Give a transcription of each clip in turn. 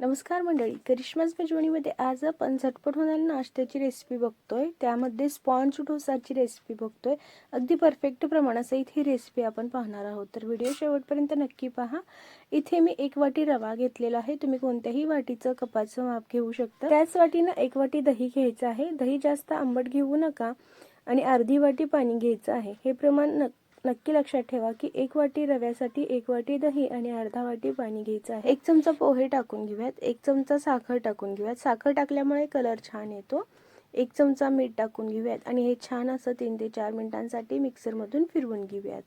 नमस्कार मंडळी. करिश्मास मेजवानीमध्ये आज आपण झटपट होणारी नाश्त्याची रेसिपी बघतोय. त्यामध्ये स्पॉन्ज डोसाची रेसिपी बघतोय. अगदी परफेक्ट प्रमाणासहित ही रेसिपी आपण पाहणार आहोत. तर व्हिडिओ शेवटपर्यंत नक्की पहा. इथे मी एक वाटी रवा घेतलेला आहे. तुम्ही कोणत्याही वाटीचं कपाचं माप घेऊ शकता. त्याच वाटीनं एक वाटी दही घ्यायचं आहे. दही जास्त आंबट घेऊ नका आणि अर्धी वाटी पाणी घ्यायचं आहे. हे प्रमाण नक्की लक्षात ठेवा की एक वाटी रव्यासाठी एक वाटी दही आणि अर्धा वाटी पाणी घ्यायचं आहे. एक चमचा पोहे टाकून घेऊयात. एक चमचा साखर टाकून घेऊयात. साखर टाकल्यामुळे कलर छान येतो. एक चमचा मीठ टाकून घेऊयात आणि हे छान असं तीन ते चार मिनिटांसाठी मिक्सरमधून फिरवून घेऊयात.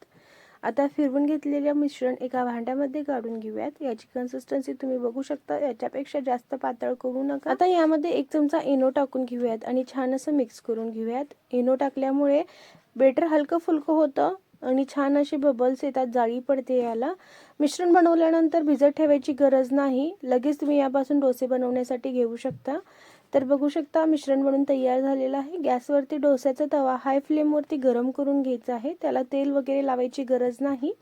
आता फिरवून घेतलेलं मिश्रण एका भांड्यामध्ये काढून घेऊयात. याची कन्सिस्टन्सी तुम्ही बघू शकता. याच्यापेक्षा जास्त पातळ करू नका. आता यामध्ये एक चमचा इनो टाकून घेऊयात आणि छान असं मिक्स करून घेऊयात. इनो टाकल्यामुळे बेटर हलकं फुलकं होतं. आणि छान असे बबल्स येतात जाळी पडते याला. मिश्रण बनवल्यानंतर भिजत ठेवायची गरज नाही. लगेच तुम्ही यापासून डोसे बनवण्यासाठी घेऊ शकता. तर बघू शकता मिश्रण बनून तयार झालेलं आहे. गॅसवरती डोस्याचा तवा हाय फ्लेमवरती गरम करून घ्यायचा आहे. त्याला तेल वगैरे लावायची गरज नाही.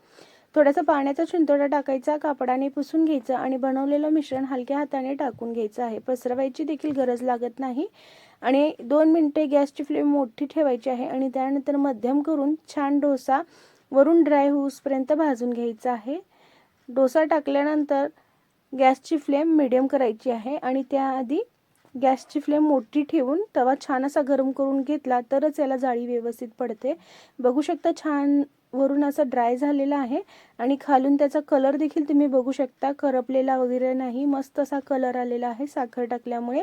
थोडासा पाण्याचा शिंतोडा टाकायचा कापडाने पुसून घ्यायचा आणि बनवलेलं मिश्रण हलक्या हाताने टाकून घ्यायचं आहे. पसरवायची देखील गरज लागत नाही. आणि दोन मिनटे गॅसची फ्लेम मोठी ठेवायची आहे आणि त्यानंतर मध्यम करून छान डोसा वरून ड्राय होऊसपर्यंत भाजून घ्यायचा आहे. डोसा टाकल्यानंतर गॅसची फ्लेम मिडियम करायची आहे आणि त्याआधी गॅसची फ्लेम मोठी ठेवून तवा छान असा गरम करून घेतला तरच याला जाळी व्यवस्थित पडते. बघू शकता छान वरून असा ड्राय झालेला आहे आणि खालून त्याचा कलर देखील तुम्ही बघू शकता. करपलेला वगैरे नाही मस्त असा कलर आलेला आहे साखर टाकल्यामुळे.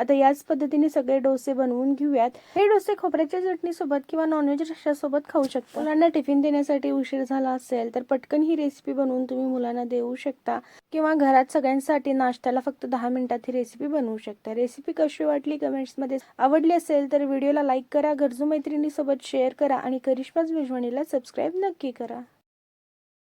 आता याच पद्धतीने सगळे डोसे बनवून घेऊयात. हे डोसे खोबऱ्याच्या चटणीसोबत किंवा नॉनव्हेज रशासोबत खाऊ शकता. मुलांना टिफिन देण्यासाठी उशीर झाला असेल तर पटकन ही रेसिपी बनवून तुम्ही मुलांना देऊ शकता. किंवा घरात सगळ्यांसाठी नाश्त्याला फक्त दहा मिनिटात ही रेसिपी बनवू शकता. रेसिपी कशी वाटली कमेंट्समध्ये आवडली असेल तर व्हिडिओला लाईक करा गरजू मैत्रिणीसोबत शेअर करा आणि करिश्माज मेजवानीला सबस्क्राईब नक्की करा.